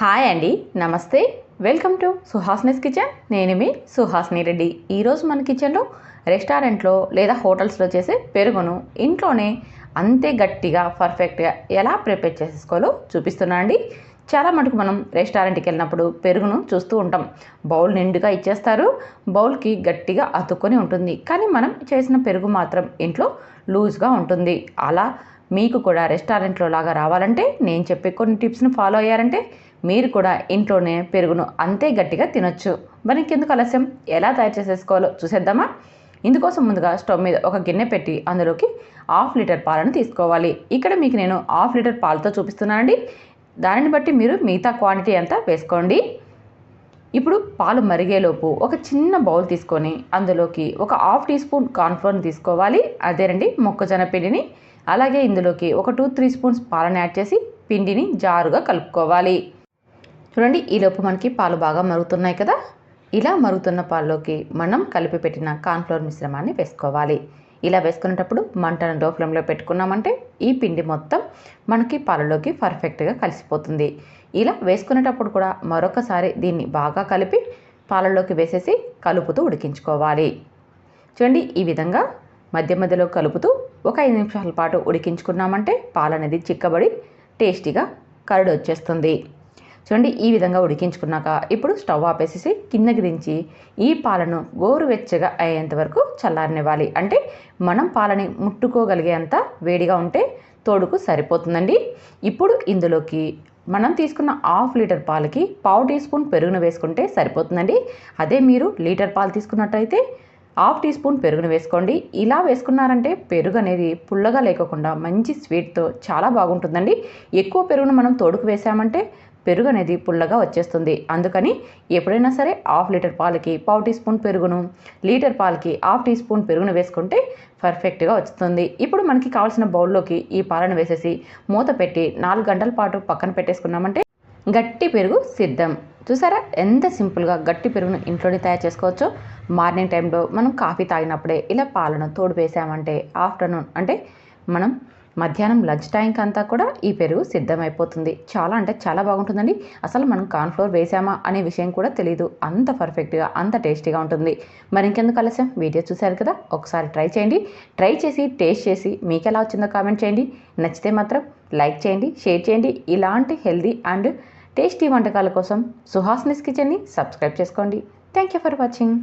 Hi అండి నమస్తే welcome to సుహాస్నిస్ kitchen నేను మీ సుహాస్ని రెడ్డి ఈరోజు మన కిచెన్లో రెస్టారెంట్లో లేదా హోటల్స్లో చేసే పెరుగును ఇంట్లోనే అంతే గట్టిగా పర్ఫెక్ట్గా ఎలా ప్రిపేర్ చేసేసుకోవాలో చూపిస్తున్నా అండి చాలా మటుకు మనం రెస్టారెంట్కి వెళ్ళినప్పుడు పెరుగును చూస్తూ ఉంటాం. బౌల్ నిండుగా ఇచ్చేస్తారు. బౌల్కి గట్టిగా అతుక్కొని ఉంటుంది. కానీ మనం చేసిన పెరుగు మాత్రం ఇంట్లో లూజ్గా ఉంటుంది. అలా మీకు కూడా రెస్టారెంట్లో లాగా రావాలంటే నేను చెప్పే కొన్ని టిప్స్ని ఫాలో అయ్యారంటే మీరు కూడా ఇంట్లోనే పెరుగును అంతే గట్టిగా తినొచ్చు. మరి ఇంకెందుకు ఆలస్యం? ఎలా తయారు చేసేసుకోవాలో చూసేద్దామా? ఇందుకోసం ముందుగా స్టవ్ మీద ఒక గిన్నె పెట్టి అందులోకి హాఫ్ లీటర్ పాలను తీసుకోవాలి. ఇక్కడ మీకు నేను హాఫ్ లీటర్ పాలతో చూపిస్తున్నానండి. దానిని బట్టి మీరు మిగతా క్వాంటిటీ అంతా వేసుకోండి. ఇప్పుడు పాలు మరిగేలోపు ఒక చిన్న బౌల్ తీసుకొని అందులోకి ఒక హాఫ్ టీ స్పూన్ కార్న్ఫ్లోర్ని తీసుకోవాలి. అదేనండి మొక్కజొన్న పిండిని. అలాగే ఇందులోకి ఒక టూ త్రీ స్పూన్స్ పాలను యాడ్ చేసి పిండిని జారుగా కలుపుకోవాలి. చూడండి ఈలోపు మనకి పాలు బాగా మరుగుతున్నాయి కదా? ఇలా మరుగుతున్న పాల్లోకి మనం కలిపి పెట్టిన కార్న్ఫ్లోర్ మిశ్రమాన్ని వేసుకోవాలి. ఇలా వేసుకునేటప్పుడు మంటను లో ఫ్లేమ్లో పెట్టుకున్నామంటే ఈ పిండి మొత్తం మనకి పాలలోకి పర్ఫెక్ట్గా కలిసిపోతుంది. ఇలా వేసుకునేటప్పుడు కూడా మరొకసారి దీన్ని బాగా కలిపి పాలలోకి వేసేసి కలుపుతూ ఉడికించుకోవాలి. చూడండి ఈ విధంగా మధ్య మధ్యలో కలుపుతూ ఒక ఐదు నిమిషాల పాటు ఉడికించుకున్నామంటే పాలు అనేది చిక్కబడి టేస్టీగా కరడు వచ్చేస్తుంది. చూడండి ఈ విధంగా ఉడికించుకున్నాక ఇప్పుడు స్టవ్ ఆపేసేసి కిందకి దించి ఈ పాలను గోరువెచ్చగా అయ్యేంత వరకు చల్లారనివ్వాలి. అంటే మనం పాలని ముట్టుకోగలిగేంత వేడిగా ఉంటే తోడుకు సరిపోతుందండి. ఇప్పుడు ఇందులోకి మనం తీసుకున్న హాఫ్ లీటర్ పాలకి పావు టీ స్పూన్ పెరుగును వేసుకుంటే సరిపోతుందండి. అదే మీరు లీటర్ పాలు తీసుకున్నట్టయితే హాఫ్ టీ స్పూన్ పెరుగును వేసుకోండి. ఇలా వేసుకున్నారంటే పెరుగు అనేది పుల్లగా లేకోకుండా మంచి స్వీట్తో చాలా బాగుంటుందండి. ఎక్కువ పెరుగును మనం తోడుకు వేసామంటే పెరుగు అనేది పుల్లగా వచ్చేస్తుంది. అందుకని ఎప్పుడైనా సరే హాఫ్ లీటర్ పాలకి పావు టీ స్పూన్ పెరుగును లీటర్ పాలకి హాఫ్ టీ స్పూన్ పెరుగును వేసుకుంటే పర్ఫెక్ట్గా వస్తుంది ఇప్పుడు మనకి కావాల్సిన బౌల్లోకి ఈ పాలను వేసేసి మూత పెట్టి నాలుగు గంటల పాటు పక్కన పెట్టేసుకున్నామంటే గట్టి పెరుగు సిద్ధం. చూసారా? ఎంత సింపుల్గా గట్టి పెరుగును ఇంట్లోనే తయారు చేసుకోవచ్చో. మార్నింగ్ టైంలో మనం కాఫీ తాగినప్పుడే ఇలా పాలను తోడు వేసామంటే ఆఫ్టర్నూన్ అంటే మనం మధ్యాహ్నం లంచ్ టైంకి అంతా కూడా ఈ పెరుగు సిద్ధమైపోతుంది. చాలా అంటే చాలా బాగుంటుందండి. అసలు మనం కార్న్ఫ్లోర్ వేసామా అనే విషయం కూడా తెలియదు అంత పర్ఫెక్ట్గా అంత టేస్టీగా ఉంటుంది. మరి ఇంకెందుకు ఆలస్యం? వీడియో చూశారు కదా? ఒకసారి ట్రై చేయండి. ట్రై చేసి టేస్ట్ చేసి మీకు ఎలా వచ్చిందో కామెంట్ చేయండి. నచ్చితే మాత్రం లైక్ చేయండి షేర్ చేయండి. ఇలాంటి హెల్దీ అండ్ టేస్టీ వంటకాల కోసం సుహాస్నిస్ కిచెన్ని సబ్స్క్రైబ్ చేసుకోండి. Thank you for watching.